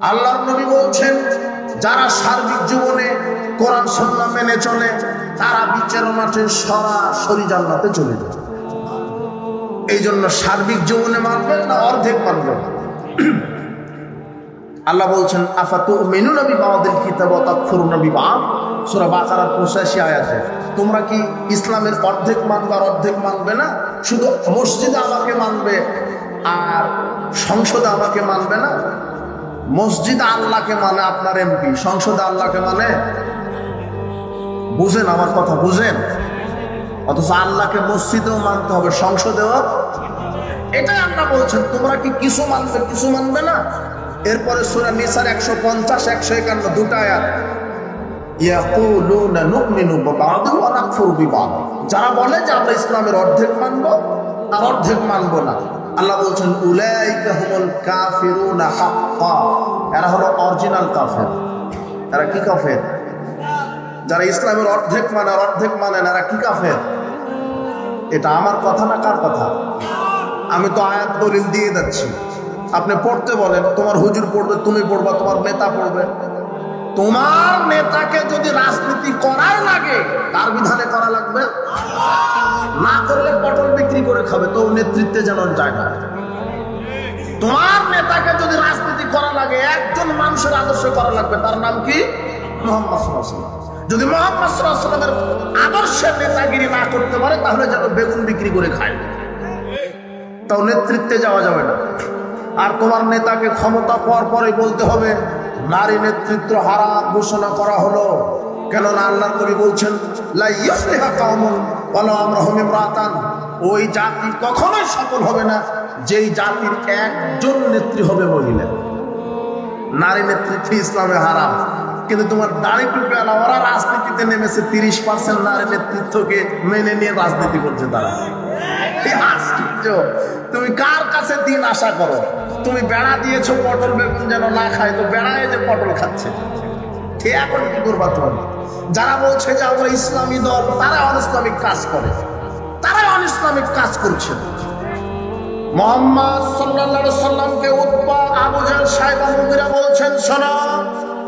আল্লাহর নবী বলছেন, যারা সার্বিক জীবনে কোরআন সন্না মেনে চলে, তারা বিচার মাঠে সরাসরি জান্নাতে চলে যায়। এই জন্য সার্বিক জীবনে মানবেন না, অর্ধেক মানবেন আল্লাহ বলছেন আফাতু মেনু নবী বাবাদের কিতাব তাকফুরু নবী বাম সূরা বাকারার 85 আয়াতে তোমরা কি ইসলামের অর্ধেক মানবে অর্ধেক মানবে না? শুধু মসজিদে আমাকে মানবে আর সংসদে আমাকে মানবে না? মসজিদে আল্লাহকে মানে আপনার এমপি, সংসদে আল্লাহকে মানে? বুঝেন আমার কথা, বুঝেন? অথচ আল্লাহকে মসজিদেও মানতে হবে, সংসদেও? এটাই আল্লাহ বলছেন, তোমরা কি কিছু মানবে কিছু মানবে না? এরপরে সুরা নিসার একশো পঞ্চাশ, একশো একান্ন, দুটা আয়াত। যারা বলে যে আমরা ইসলামের অর্ধেক মানবো আর অর্ধেক মানবো না। আল্লাহ বলছেন এরা হলো অরিজিনাল কাফের। এরা কি কাফের? যারা ইসলামের অর্ধেক মানে অর্ধেক মানে এরা কি কাফের? এটা আমার কথা না কার কথা? আমি তো আয়াত দলিল দিয়ে যাচ্ছি। আপনি পড়তে বলেন, তোমার হুজুর পড়বে, তুমি পড়বা, তোমার নেতা পড়বে। তোমার নেতাকে যদি রাজনীতি করাই লাগে, তার বিধানে করা লাগবে? না করলে পটল বিক্রি করে খাবে তো নেতৃত্বে যেন না। তোমার নেতাকে যদি রাজনীতি করা লাগে, একজন মানুষের আদর্শ করা লাগবে, তার নাম কি? মোহাম্মদ যদি মোহাম্মদ সাল্লাল্লাহু আলাইহি ওয়াসাল্লামের আদর্শের নেতাগিরি না করতে পারে, তাহলে যেন বেগুন বিক্রি করে খায়। তাও নেতৃত্বে যাওয়া যাবে না। আর তোমার নেতাকে ক্ষমতা পাওয়ার পরে বলতে হবে নারী নেতৃত্ব হারা ঘোষণা করা হলো। কেননা আল্লাহ কবি বলছেন ওই জাতি কখনোই সফল হবে না, যেই জাতির একজন নেত্রী হবে মহিলা। নারী নেতৃত্ব ইসলামে হারাম। কিন্তু তোমার দাড়ি টুপি আলা ওরা রাজনীতিতে নেমেছে, তিরিশ পার্সেন্ট নারী নেতৃত্বকে মেনে নিয়ে রাজনীতি করছে তারা। তুমি কার কাছে দিন আশা করো? তুমি বেড়া দিয়েছ পটল বেগুন যেন না খায়, তো বেড়ায় যে পটল খাচ্ছে। ঠিক এখন কি করবা তুমি? যারা বলছে যে আমরা ইসলামী দল, তারা অনিসলামিক কাজ করে। তারা অনিসলামিক কাজ করছে। মোহাম্মদ সাল্লাল্লাহু সাল্লামকে উৎপা আবু সাহেবা মুগিরা বলছেন, শোনো,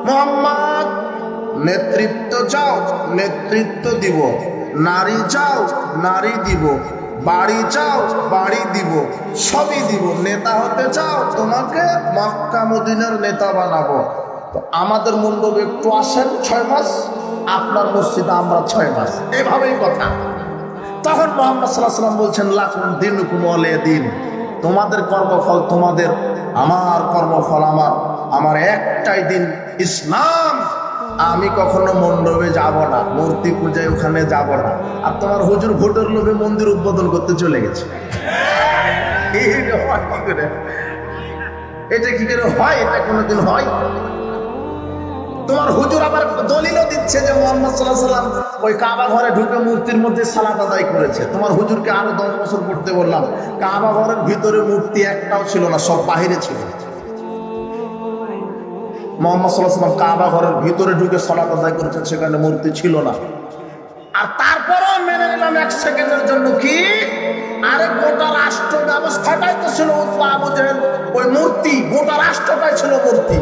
মোহাম্মদ, নেতৃত্ব চাও, নেতৃত্ব দিব, নারী চাও, নারী দিব। বাড়ি চাও, বাড়ি দিব, সবই দিব। নেতা হতে চাও, তোমাকে মক্কা মদিনার নেতা বানাবো। তো আমাদের মণ্ডপে একটু আসেন, ছয় মাস। আপনার মসজিদে আমরা ছয় মাস। এভাবেই কথা। তখন মোহাম্মদ সাল্লাহ বলছেন লাখুন দিন কুমলে দিন তোমাদের কর্মফল তোমাদের, আমার কর্মফল আমার। আমার একটাই দিন ইসলাম। আমি কখনো মণ্ডপে যাব না, মূর্তি পূজায় ওখানে যাব না। আর তোমার হুজুর ভোটের লোভে মন্দির উদ্বোধন করতে চলে গেছে। এটা কি করে হয়? এটা কোনোদিন হয়? তোমার হুজুর আবার দলিলও দিচ্ছে যে মোহাম্মদ সাল্লাহ সাল্লাম ওই কাবা ঘরে ঢুকে মূর্তির মধ্যে সালাত আদায় করেছে। তোমার হুজুরকে আরও দশ বছর পড়তে বললাম, কাবা ঘরের ভিতরে মূর্তি একটাও ছিল না, সব বাহিরে ছিল। মোহাম্মদ সাল্লাহ সাল্লাম কাবা ঘরের ভিতরে ঢুকে সালাত আদায় করেছেন, সেখানে মূর্তি ছিল না। আর তারপরেও মেনে নিলাম এক সেকেন্ডের জন্য কি? আরে গোটা রাষ্ট্র ব্যবস্থাটাই তো ছিল ওই মূর্তি, গোটা রাষ্ট্রটাই ছিল মূর্তি।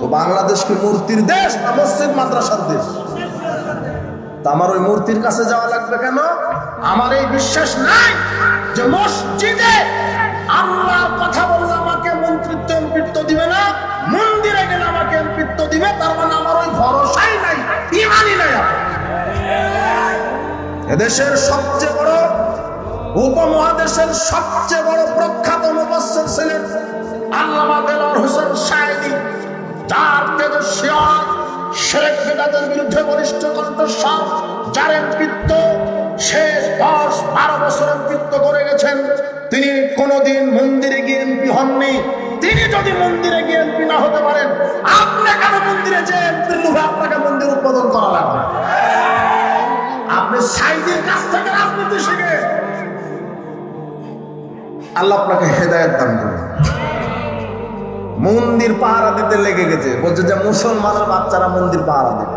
তো বাংলাদেশ কি মূর্তির দেশ না মসজিদ মাদ্রাসার দেশ? তা আমার ওই মূর্তির কাছে যাওয়া লাগবে কেন? আমার এই বিশ্বাস নাই যে মসজিদে আল্লাহর কথা বললে আমাকে মন্ত্রিত্ব দিবে না দিবে, তার মানে আমার ওই ভরসাই নাই, ইমানই নাই এদেশের সবচেয়ে বড় উপমহাদেশের সবচেয়ে বড় প্রখ্যাত মুফাসসির ছিলেন আল্লামা দেলোয়ার হোসেন সাইদি যার তেজস্বী শেখ বেদাতের বিরুদ্ধে বলিষ্ঠ কণ্ঠস্বর, যার এমপিত্ব শেষ দশ বারো বছর এমপিত্ব করে গেছেন, তিনি কোনোদিন মন্দিরে গিয়ে এমপি হননি। তিনি যদি মন্দিরে গিয়ে এমপি না হতে পারেন, আপনি কেন মন্দিরে যে লোভে আপনাকে মন্দির উদ্বোধন করা লাগবে। আপনি সাইদের কাছ থেকে রাজনীতি শিখে আল্লাহ আপনাকে হেদায়ত দান করুন। মন্দির পাহারা দিতে লেগে গেছে। বলছে যে মুসলমানের বাচ্চারা মন্দির পাহারা দেবে।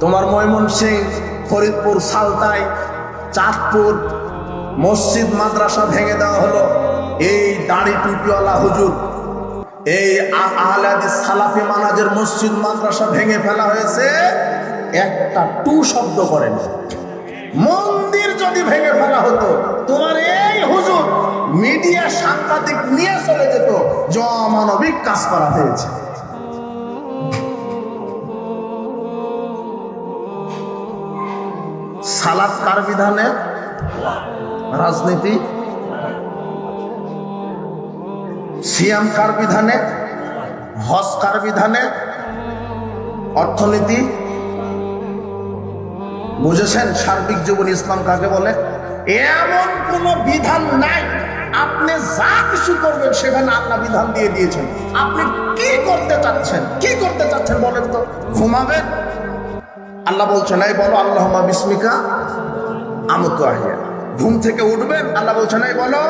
তোমার ময়মন সিং, ফরিদপুর, সালতাই, চাঁদপুর, মসজিদ, মাদ্রাসা ভেঙে দেওয়া হলো। এই দাড়ি টুপিওয়ালা হুজুর এই আ- আহলে হাদিস সালাফি মানাজের মসজিদ মাদ্রাসা ভেঙে ফেলা হয়েছে। একটা টু শব্দ করেন মন্দির যদি ভেঙে ফেলা হতো, তোমার এই হুজুর মিডিয়া সাংবাদিক নিয়ে চলে যেত যে অমানবিক কাজ করা হয়েছে। সালাদ কার বিধানে? রাজনীতি। সিয়াম কার বিধানে? হজ কার বিধানে? অর্থনীতি? বুঝেছেন? সার্বিক জীবন ইসলাম কাকে বলে? এমন কোন বিধান নাই। আপনি যা কিছু করবেন, সেখানে আল্লাহ বিধান দিয়ে দিয়েছেন। আপনি কি করতে চাচ্ছেন? কি করতে চাচ্ছেন বলেন তো? ঘুমাবেন আল্লাহ বলছেন, এই বলো আল্লাহ বিস্মিকা আমত আহিয়া। ঘুম থেকে উঠবেন? আল্লাহ বলছেন, এই বলো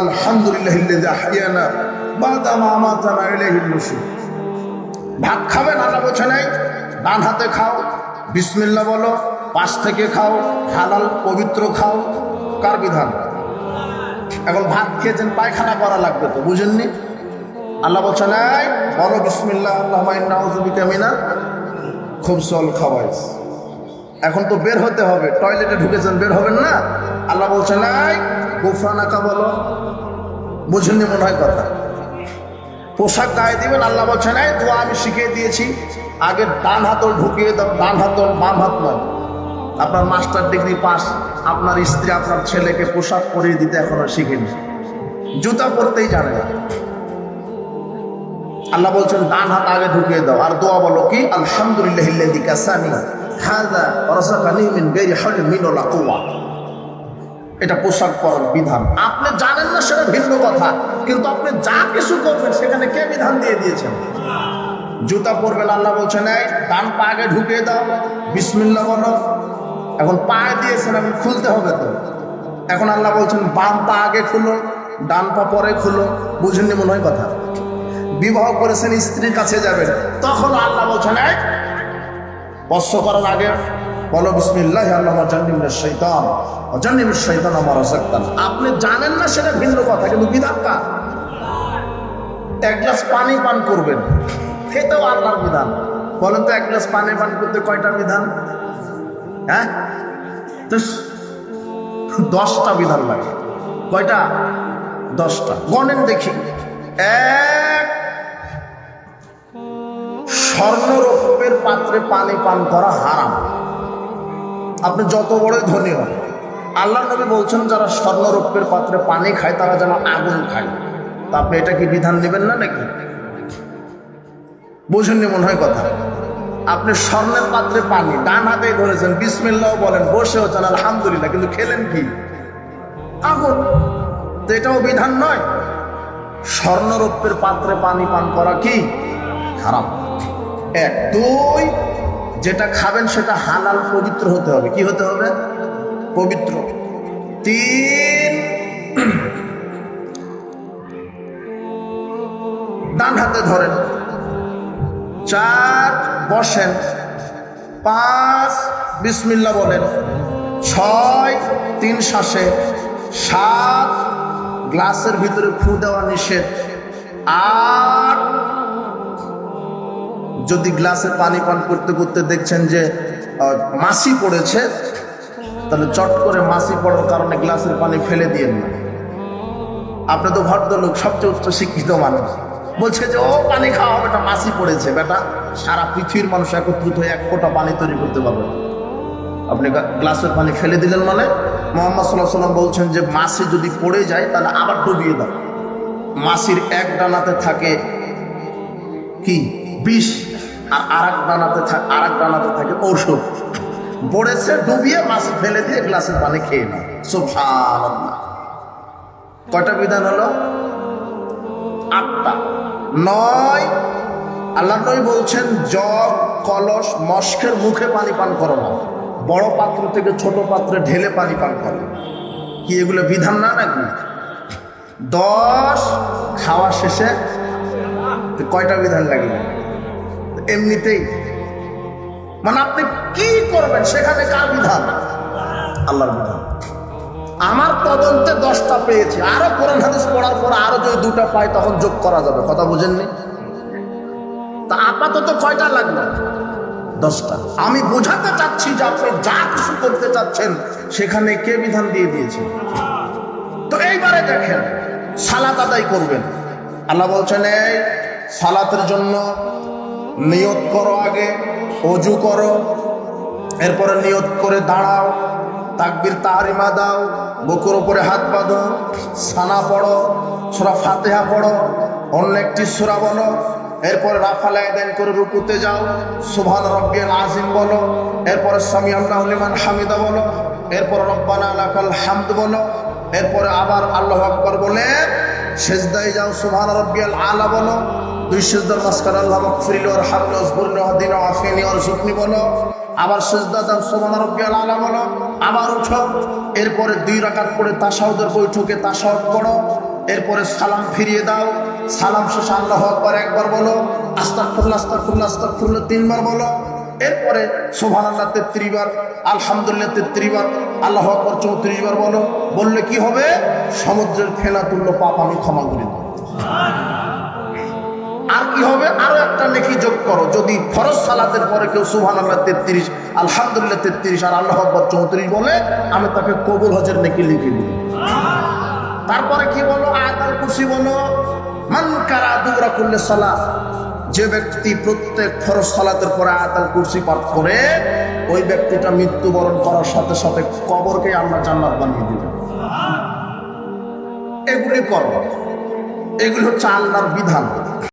আলহামদুলিল্লাহ বাদামা আমাতানা ইলাইহিল নুশুর ভাত খাবেন আল্লাহ বলছেন এই ডান হাতে খাও বিসমিল্লা বলো, পাশ থেকে খাও, হালাল, পবিত্র খাও, কার বিধান? এখন ভাত খেয়েছেন, পায়খানা করা লাগবে তো, বুঝেননি? আল্লাহ বলছেন বলো বিসমিল্লাহ আল্লাহ নাউজুবিকা মিনা খুব সল খাওয়াইস। এখন তো বের হতে হবে, টয়লেটে ঢুকেছেন, বের হবেন না? আল্লাহ বলছেন এই গোফরানাকা বলো, বুঝেননি মনে হয় কথা। পোশাক গায়ে দিবেন, আল্লাহ বলছেন, এই দোয়া আমি শিখিয়ে দিয়েছি। আগে ডান হাতল ঢুকিয়ে দাও, ডান হাতল বাম হাত নয়। আপনার মাস্টার ডিগ্রি পাস, আপনার স্ত্রী, আপনার ছেলেকে পোশাক পরিয়ে দিতে এখনও শিখেনি। জুতা পরতেই জানে না। আল্লাহ বলছেন, ডান হাত আগে ঢুকিয়ে দাও। আর দোয়া বলো কি আলহামদুলিল্লাহ হাযা রাযাকানি মিন গায়রি হাওলিন মিন ওয়ালা কুওয়া। এটা পোশাক পরার বিধান। আপনি জানেন না সেটা ভিন্ন কথা, কিন্তু আপনি যা কিছু করবেন সেখানে কে বিধান দিয়ে দিয়েছেন? জুতা পরবেন আল্লাহ বলছেন এই, ডান পা আগে ঢুকিয়ে দাও, বিসমিল্লাহ বলো। এখন পা দিয়েছেন এখন খুলতে হবে তো। এখন আল্লাহ বলছেন, বাম পা আগে খুলো, ডান পা পরে খুলো। বুঝেননি মনে হয় কথা? বিবাহ করেছেন, স্ত্রীর কাছে যাবেন, তখন আল্লাহ বলছেন এক স্পর্শ করার আগে বলো, বিসমিল্লাহ আল্লাহ জান্নিমের শৈতান শৈতান আমার অসাক্তান আপনি জানেন না সেটা ভিন্ন কথা, কিন্তু বিধান কার? এক গ্লাস পানি পান করবেন, খেতেও আল্লাহর বিধান। বলেন তো, এক গ্লাস পানি পান করতে কয়টা বিধান? হ্যাঁ? তো দশটা বিধান লাগে। কয়টা? দশটা। গণেন দেখি। এক, স্বর্ণরৌপ্যের পাত্রে পানি পান করা হারাম। আপনি যত বড়ই ধনী হন, আল্লাহ নবী বলছেন, যারা স্বর্ণরৌপ্যের পাত্রে পানি খায়, তারা যেন আগুন খায়। তা আপনি এটা কি বিধান নেবেন না নাকি? বোঝেননি মনে হয় কথা? আপনি স্বর্ণের পাত্রে পানি ডান হাতেই ধরেছেন বিসমিল্লাও বলেন বসে হচ্ছেন আলহামদুলিল্লাহ, কিন্তু খেলেন কি? আগুন। তো এটাও বিধান নয়। স্বর্ণরৌপ্যের পাত্রে পানি পান করা কি? হারাম। এক, দুই যেটা খাবেন সেটা হালাল পবিত্র হতে হবে। কি হতে হবে? পবিত্র। তিন, ডান হাতে ধরেন। চার, বসেন। পাঁচ বিসমিল্লা বলেন। ছয়, তিন শ্বাসে। সাত, গ্লাসের ভিতরে ফু দেওয়া নিষেধ। আট যদি গ্লাসে পানি পান করতে করতে দেখছেন যে মাছি পড়েছে, তাহলে চট করে মাছি পড়ার কারণে গ্লাসের পানি ফেলে দিয়েন না। আপনি তো ভদ্রলোক, সবচেয়ে উচ্চ শিক্ষিত মানুষ। বলছে যে, ও, পানি খাওয়া হবে এটা মাছি পড়েছে, বেটা। সারা পৃথিবীর মানুষ একত্রিত হয়ে এক ফোঁটা পানি তৈরি করতে পারবে। আপনি গ্লাসের পানি ফেলে দিলেন মানে? মোহাম্মদ সাল্লাহ সাল্লাম বলছেন যে, মাছি যদি পড়ে যায়, তাহলে আবার ডুবিয়ে দাও। মাছির এক ডানাতে থাকে কি? বিষ। আর আরেক ডানাতে থাকে, আরেক ডানাতে থাকে ঔষধ। বড়েছে, ডুবিয়ে মাছ ফেলে দিয়ে গ্লাসের পানি খেয়ে নাও। সুবহানাল্লাহ। কয়টা বিধান হলো? আটটা। নয় আল্লাহ নবী বলছেন, জগ, কলস, মস্কের মুখে পানি পান করো না। বড় পাত্র থেকে ছোট পাত্রে ঢেলে পানি পান করো। কি এগুলো বিধান না নাকি? দশ, খাওয়া শেষে কয়টা বিধান লাগবে? এমনিতেই। মানে আপনি কি করবেন? সেখানে কার বিধান? আল্লাহর বিধান। আমার তদন্তে দশটা পেয়েছি। আরও কোরআন হাদিস পড়ার পর আরও যদি দুটা পাই তখন যোগ করা যাবে। কথা বুঝেননি? তা আপাতত কয়টা লাগবে? দশটা। আমি বোঝাতে চাচ্ছি যে আপনি যা কিছু করতে চাচ্ছেন সেখানে কে বিধান দিয়ে দিয়েছে? তো এইবারে দেখেন সালাত আদায় করবেন। আল্লাহ বলছেন এই সালাতের জন্য নিয়ত করো আগে, অজু করো, এরপরে নিয়ত করে দাঁড়াও, তাকবির তাহারিমা দাও, বুকুর উপরে হাত বাঁধো, সানা পড়ো, সোরা ফাতেহা পড়ো, অন্য একটি সুরা বলো, এরপরে রাফালে দেন করে রুকুতে যাও সুভান রব্বিয়াল আজিম বলো, এরপরে সামি আল্লাহ লিমান হামিদা বলো, এরপর রব্বানা লাকাল হামদ বলো, এরপরে আবার আল্লাহ আকবর বলে, সেজদায় যাও সুভান রব্বিয়াল আলা বলো দুই সেজদার মাসকার আল্লাহ মকফিরিল ওর জুকনি বলো। আবার সেজদা দাও সুভান রব্বিয়াল আলা বলো। আবার উঠো। এরপরে দুই রাকাত পড়ে তাসাউদের বৈঠকে তাসাউদ পড়ো। এরপরে সালাম ফিরিয়ে দাও। সালাম শেষে আল্লাহ আকবর একবার বলো। আস্তাগফিরুল্লাহ আস্তাগফিরুল্লাহ আস্তাগফিরুল্লাহ তিনবার বলো। এরপরে সোভান আল্লাহ তেত্রিশ বার, আলহামদুলিল্লাহ তেত্রিশ বার, আল্লাহ আকবর চৌত্রিশ বার বলো। বললে কি হবে? সমুদ্রের ফেনা তুল্য পাপ আমি ক্ষমা করে দেব। আর কি হবে? আরও একটা নেকি যোগ করো। যদি ফরজ সালাতের পরে কেউ সুহান আল্লাহ তেত্রিশ, আলহামদুলিল্লাহ তেত্রিশ আর আল্লাহ আকবর চৌত্রিশ বলে, আমি তাকে কবুল হজের নেকি লিখে দিই। তারপরে কি বলো? আয়াতাল কুরসি বলো, মান কারা দুরা করলে সালাত? যে ব্যক্তি প্রত্যেক ফরজ সালাতের পরে আয়াতাল কুরসি পাঠ করে, ওই ব্যক্তিটা মৃত্যুবরণ করার সাথে সাথে কবরকে আল্লাহ জান্নাত বানিয়ে দিবে। এগুলি করো। এগুলি হচ্ছে আল্লাহর বিধান।